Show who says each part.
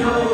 Speaker 1: 귀여워.